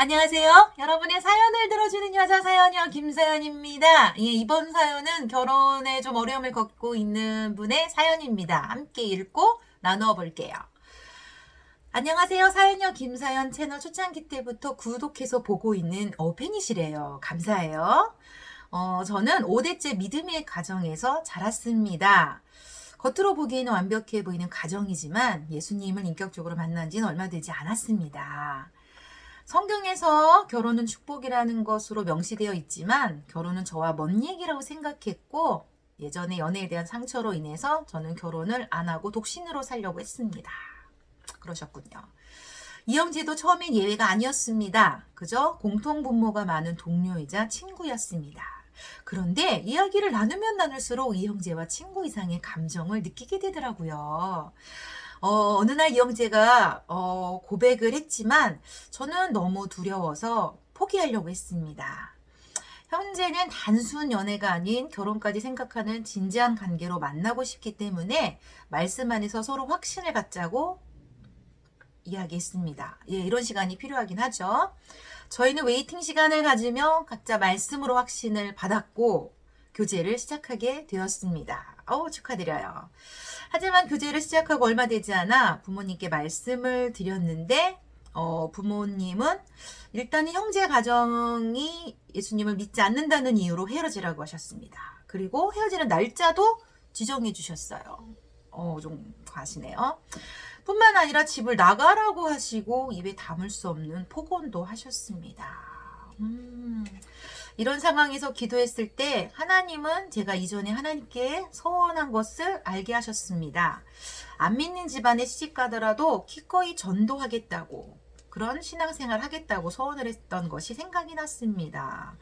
안녕하세요. 여러분의 사연을 들어주는 여자 사연녀 김사연입니다. 예, 이번 사연은 결혼에 좀 어려움을 겪고 있는 분의 사연입니다. 함께 읽고 나누어 볼게요. 안녕하세요. 사연녀 김사연 채널 초창기 때부터 구독해서 보고 있는 어, 팬이시래요. 감사해요. 어, 저는 5대째 믿음의 가정에서 자랐습니다. 겉으로 보기에는 완벽해 보이는 가정이지만 예수님을 인격적으로 만난 지는 얼마 되지 않았습니다. 성경에서 결혼은 축복이라는 것으로 명시되어 있지만 결혼은 저와 먼 얘기라고 생각했고 예전에 연애에 대한 상처로 인해서 저는 결혼을 안 하고 독신으로 살려고 했습니다. 그러셨군요. 이영재도 처음엔 예외가 아니었습니다. 그저 공통 분모가 많은 동료이자 친구였습니다. 그런데 이야기를 나누면 나눌수록 이영재와 친구 이상의 감정을 느끼게 되더라고요. 어, 어느 날 이영재가 어, 고백을 했지만 저는 너무 두려워서 포기하려고 했습니다. 현재는 단순 연애가 아닌 결혼까지 생각하는 진지한 관계로 만나고 싶기 때문에 말씀 안에서 서로 확신을 갖자고 이야기했습니다. 예, 이런 시간이 필요하긴 하죠. 저희는 웨이팅 시간을 가지며 각자 말씀으로 확신을 받았고 교제를 시작하게 되었습니다. 어우, 축하드려요. 하지만 교제를 시작하고 얼마 되지 않아 부모님께 말씀을 드렸는데 어, 부모님은 일단은 형제 가정이 예수님을 믿지 않는다는 이유로 헤어지라고 하셨습니다. 그리고 헤어지는 날짜도 지정해 주셨어요. 어, 좀 과하시네요. 뿐만 아니라 집을 나가라고 하시고 입에 담을 수 없는 폭언도 하셨습니다. 음, 이런 상황에서 기도했을 때 하나님은 제가 이전에 하나님께 서원한 것을 알게 하셨습니다. 안 믿는 집안에 시집 가더라도 기꺼이 전도하겠다고 그런 신앙생활 하겠다고 서원을 했던 것이 생각이 났습니다.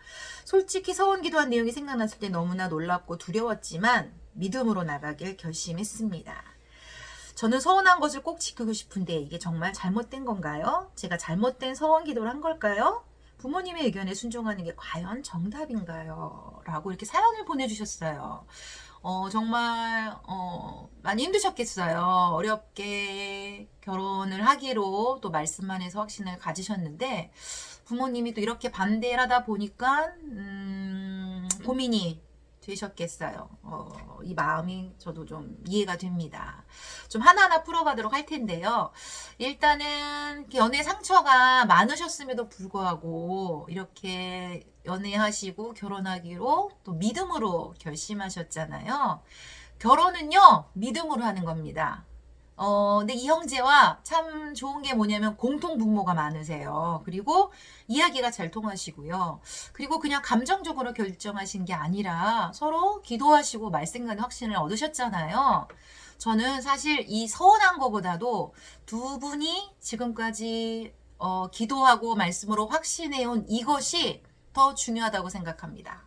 솔직히 서원 기도한 내용이 생각났을 때 너무나 놀랍고 두려웠지만 믿음으로 나가길 결심했습니다. 저는 서원한 것을 꼭 지키고 싶은데 이게 정말 잘못된 건가요? 제가 잘못된 서원 기도를 한 걸까요? 부모님의 의견에 순종하는 게 과연 정답인가요? 라고 이렇게 사연을 보내주셨어요. 어, 정말, 어, 많이 힘드셨겠어요. 어렵게 결혼을 하기로 또 말씀만 해서 확신을 가지셨는데, 부모님이 또 이렇게 반대를 하다 보니까, 음, 고민이 되셨겠어요. 어, 이 마음이 저도 좀 이해가 됩니다. 좀 하나하나 풀어가도록 할 텐데요. 일단은 연애 상처가 많으셨음에도 불구하고 이렇게 연애하시고 결혼하기로 또 믿음으로 결심하셨잖아요. 결혼은요, 믿음으로 하는 겁니다. 어, 근데 이 형제와 참 좋은 게 뭐냐면 공통 분모가 많으세요. 그리고 이야기가 잘 통하시고요. 그리고 그냥 감정적으로 결정하신 게 아니라 서로 기도하시고 말씀 간의 확신을 얻으셨잖아요. 저는 사실 이 서운한 것보다도 두 분이 지금까지 어, 기도하고 말씀으로 확신해온 이것이 더 중요하다고 생각합니다.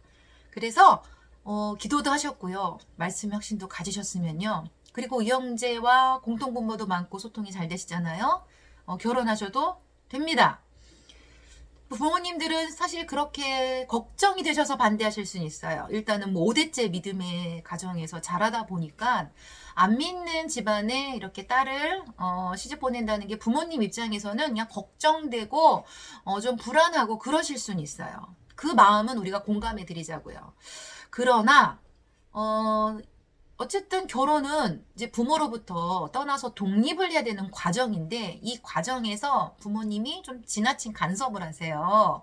그래서 어, 기도도 하셨고요. 말씀 확신도 가지셨으면요. 그리고 이영재와 공통분모도 많고 소통이 잘 되시잖아요. 어, 결혼하셔도 됩니다. 부모님들은 사실 그렇게 걱정이 되셔서 반대하실 수는 있어요. 일단은 뭐 5대째 믿음의 가정에서 자라다 보니까 안 믿는 집안에 이렇게 딸을 어, 시집 보낸다는 게 부모님 입장에서는 그냥 걱정되고 어, 좀 불안하고 그러실 수는 있어요. 그 마음은 우리가 공감해 드리자고요. 그러나 어, 어쨌든 결혼은 이제 부모로부터 떠나서 독립을 해야 되는 과정인데 이 과정에서 부모님이 좀 지나친 간섭을 하세요.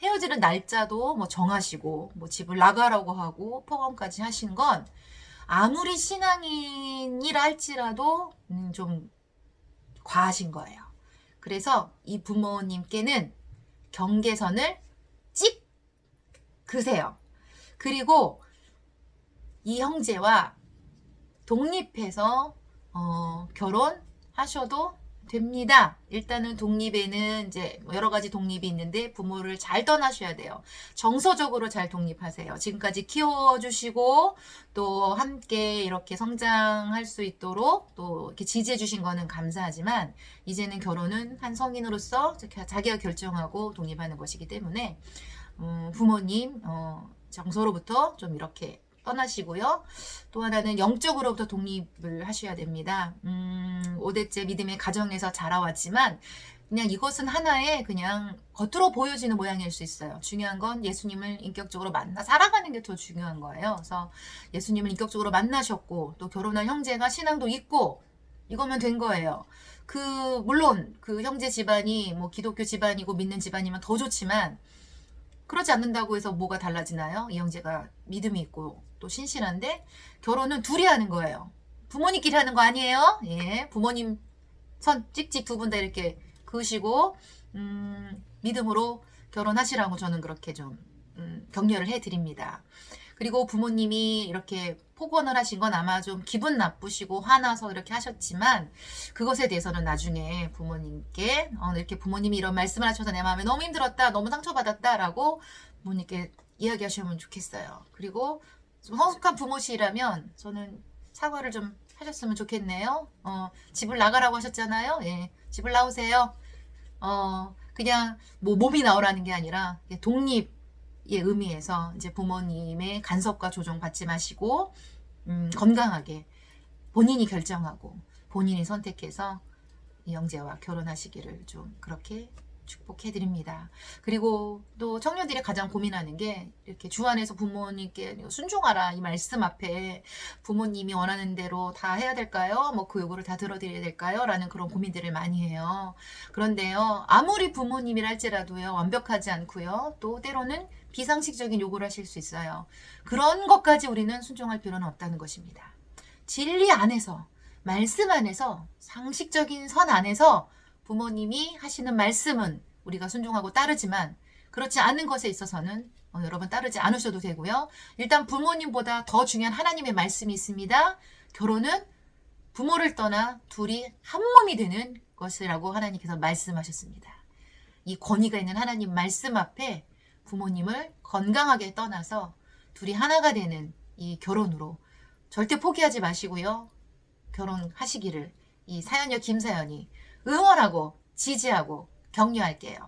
헤어지는 날짜도 뭐 정하시고 뭐 집을 나가라고 하고 폭언까지 하신 건 아무리 신앙인이라 할지라도 음, 좀 과하신 거예요. 그래서 이 부모님께는 경계선을 찍 그세요. 그리고 이 형제와 독립해서 어, 결혼하셔도 됩니다. 일단은 독립에는 이제 뭐 여러 가지 독립이 있는데 부모를 잘 떠나셔야 돼요. 정서적으로 잘 독립하세요. 지금까지 키워주시고 또 함께 이렇게 성장할 수 있도록 또 이렇게 지지해 주신 거는 감사하지만 이제는 결혼은 한 성인으로서 자기가 결정하고 독립하는 것이기 때문에 음, 부모님 어, 정서로부터 좀 이렇게 떠나시고요. 또 하나는 영적으로부터 독립을 하셔야 됩니다. 음, 5대째 믿음의 가정에서 자라왔지만 그냥 이것은 하나의 그냥 겉으로 보여지는 모양일 수 있어요. 중요한 건 예수님을 인격적으로 만나 살아가는 게 더 중요한 거예요. 그래서 예수님을 인격적으로 만나셨고 또 결혼한 형제가 신앙도 있고 이거면 된 거예요. 그 물론 그 형제 집안이 뭐 기독교 집안이고 믿는 집안이면 더 좋지만 그러지 않는다고 해서 뭐가 달라지나요? 이 형제가 믿음이 있고 또 신실한데 결혼은 둘이 하는 거예요. 부모님끼리 하는 거 아니에요? 예, 부모님 선 찍찍 두 분 다 이렇게 그으시고 음, 믿음으로 결혼하시라고 저는 그렇게 좀 음, 격려를 해드립니다. 그리고 부모님이 이렇게 폭언을 하신 건 아마 좀 기분 나쁘시고 화나서 이렇게 하셨지만 그것에 대해서는 나중에 부모님께 어, 이렇게 부모님이 이런 말씀을 하셔서 내 마음에 너무 힘들었다, 너무 상처받았다라고 부모님께 이야기하시면 좋겠어요. 그리고 좀 성숙한 부모시라면 저는 사과를 좀 하셨으면 좋겠네요. 어, 집을 나가라고 하셨잖아요. 예, 집을 나오세요. 어, 그냥 뭐 몸이 나오라는 게 아니라 독립 의 의미에서 이제 부모님의 간섭과 조정 받지 마시고 음, 건강하게 본인이 결정하고 본인이 선택해서 이 영재와 결혼하시기를 좀 그렇게 축복해 드립니다. 그리고 또 청년들이 가장 고민하는 게 이렇게 주 안에서 부모님께 순종하라 이 말씀 앞에 부모님이 원하는 대로 다 해야 될까요? 뭐 그 요구를 다 들어드려야 될까요? 라는 그런 고민들을 많이 해요. 그런데요, 아무리 부모님이라 할지라도요, 완벽하지 않고요, 또 때로는 비상식적인 요구를 하실 수 있어요. 그런 것까지 우리는 순종할 필요는 없다는 것입니다. 진리 안에서, 말씀 안에서, 상식적인 선 안에서 부모님이 하시는 말씀은 우리가 순종하고 따르지만 그렇지 않은 것에 있어서는 어, 여러분 따르지 않으셔도 되고요. 일단 부모님보다 더 중요한 하나님의 말씀이 있습니다. 결혼은 부모를 떠나 둘이 한 몸이 되는 것이라고 하나님께서 말씀하셨습니다. 이 권위가 있는 하나님 말씀 앞에 부모님을 건강하게 떠나서 둘이 하나가 되는 이 결혼으로 절대 포기하지 마시고요. 결혼하시기를 이 사연녀 김사연이 응원하고 지지하고 격려할게요.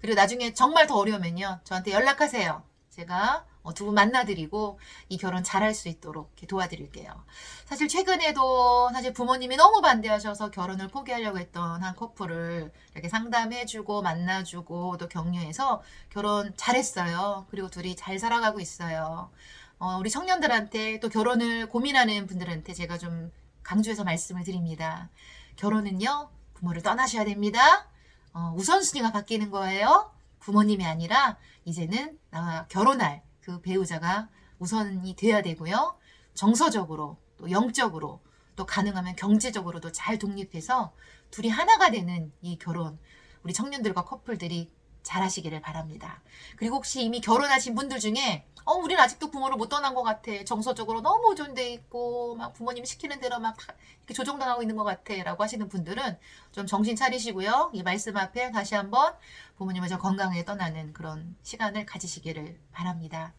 그리고 나중에 정말 더 어려우면요. 저한테 연락하세요. 제가 어, 두분 만나드리고 이 결혼 잘할 수 있도록 도와드릴게요. 사실 최근에도 사실 부모님이 너무 반대하셔서 결혼을 포기하려고 했던 한 커플을 이렇게 상담해주고 만나주고 또 격려해서 결혼 잘했어요. 그리고 둘이 잘 살아가고 있어요. 어, 우리 청년들한테 또 결혼을 고민하는 분들한테 제가 좀 강조해서 말씀을 드립니다. 결혼은요, 부모를 떠나셔야 됩니다. 어, 우선순위가 바뀌는 거예요. 부모님이 아니라 이제는 나와 결혼할 그 배우자가 우선이 돼야 되고요. 정서적으로 또 영적으로 또 가능하면 경제적으로도 잘 독립해서 둘이 하나가 되는 이 결혼 우리 청년들과 커플들이 잘 하시기를 바랍니다. 그리고 혹시 이미 결혼하신 분들 중에 어, 우린 아직도 부모를 못 떠난 것 같아. 정서적으로 너무 의존돼 있고, 막 부모님 시키는 대로 막 이렇게 조종당하고 있는 것 같아. 라고 하시는 분들은 좀 정신 차리시고요. 이 말씀 앞에 다시 한번 부모님을 좀 건강하게 떠나는 그런 시간을 가지시기를 바랍니다.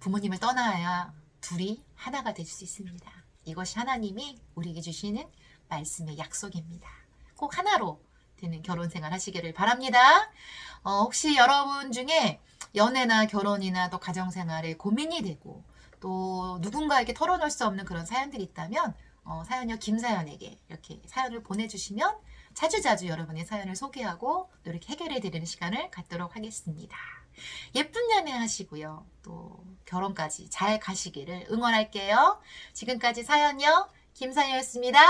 부모님을 떠나야 둘이 하나가 될 수 있습니다. 이것이 하나님이 우리에게 주시는 말씀의 약속입니다. 꼭 하나로 되는 결혼 생활 하시기를 바랍니다. 어, 혹시 여러분 중에 연애나 결혼이나 또 가정 생활에 고민이 되고 또 누군가에게 털어놓을 수 없는 그런 사연들이 있다면 어, 사연녀 김사연에게 이렇게 사연을 보내주시면 자주자주 여러분의 사연을 소개하고 또 이렇게 해결해 드리는 시간을 갖도록 하겠습니다. 예쁜 연애 하시고요. 또 결혼까지 잘 가시기를 응원할게요. 지금까지 사연녀 김사연이었습니다.